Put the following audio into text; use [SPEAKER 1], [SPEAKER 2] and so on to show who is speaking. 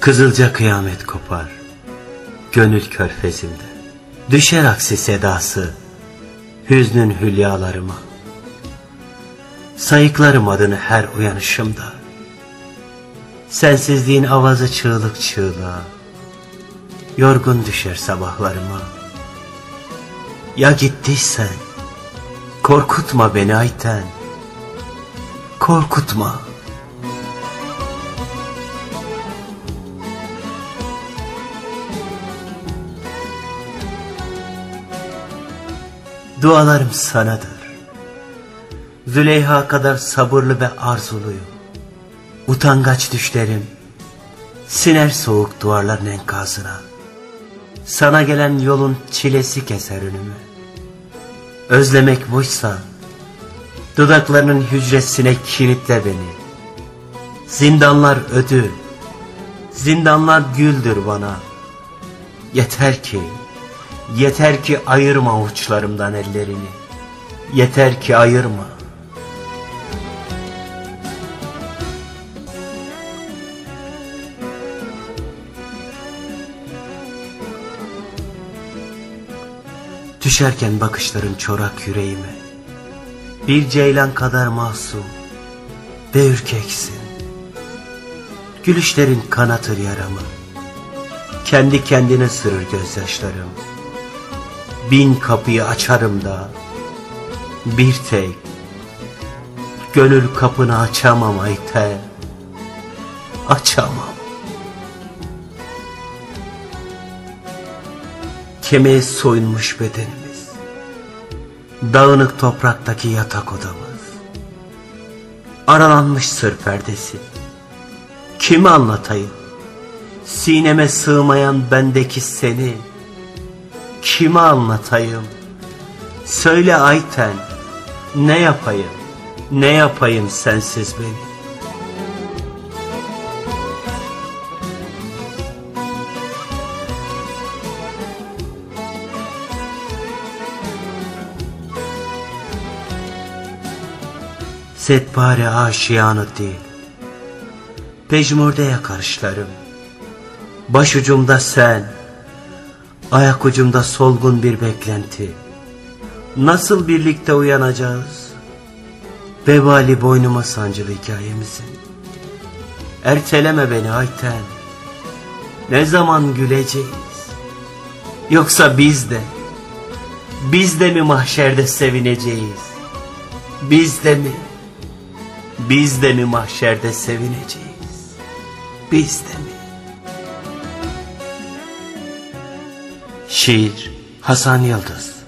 [SPEAKER 1] Kızılca kıyamet kopar Gönül körfezimde Düşer aksi sedası Hüznün hülyalarıma. Sayıklarım adını her uyanışımda. Sensizliğin avazı çığlık çığlığa Yorgun düşer sabahlarıma. Ya gittiysen Korkutma beni Ayten. Korkutma Dualarım sanadır. Züleyha kadar sabırlı ve arzuluyum. Utangaç düşlerim Siner soğuk duvarların enkazına. Sana gelen yolun çilesi keser önümü. Özlemek buysa Dudaklarının hücresine kilitle beni. Zindanlar ödül Zindanlar güldür bana. Yeter ki Yeter ki ayırma uçlarımdan ellerini. Yeter ki ayırma. Düşerken bakışların çorak yüreğime. Bir ceylan kadar masum ve ürkeksin. Gülüşlerin kanatır yaramı. Kendi kendine sırır gözyaşlarım Bin kapıyı açarım da Bir tek Gönül kapını açamam Ayten Açamam. Kemiğe soyunmuş bedenimiz Dağınık topraktaki yatak odamız Aralanmış sır perdesi. Kimi anlatayım? Sineme sığmayan bendeki seni Kime anlatayım? Söyle Ayten Ne yapayım? Ne yapayım sensiz beni? Setpare aşiyanı değil. Pejmurde yakarışlarım Başucumda sen Ayak ucumda solgun bir beklenti. Nasıl birlikte uyanacağız? Vebali boynuma sancılı hikayemizin Erteleme beni Ayten. Ne zaman güleceğiz? Yoksa biz de Biz de mi mahşerde sevineceğiz? Biz de mi biz de mi mahşerde sevineceğiz? Biz de mi? Şiir Hasan Yıldız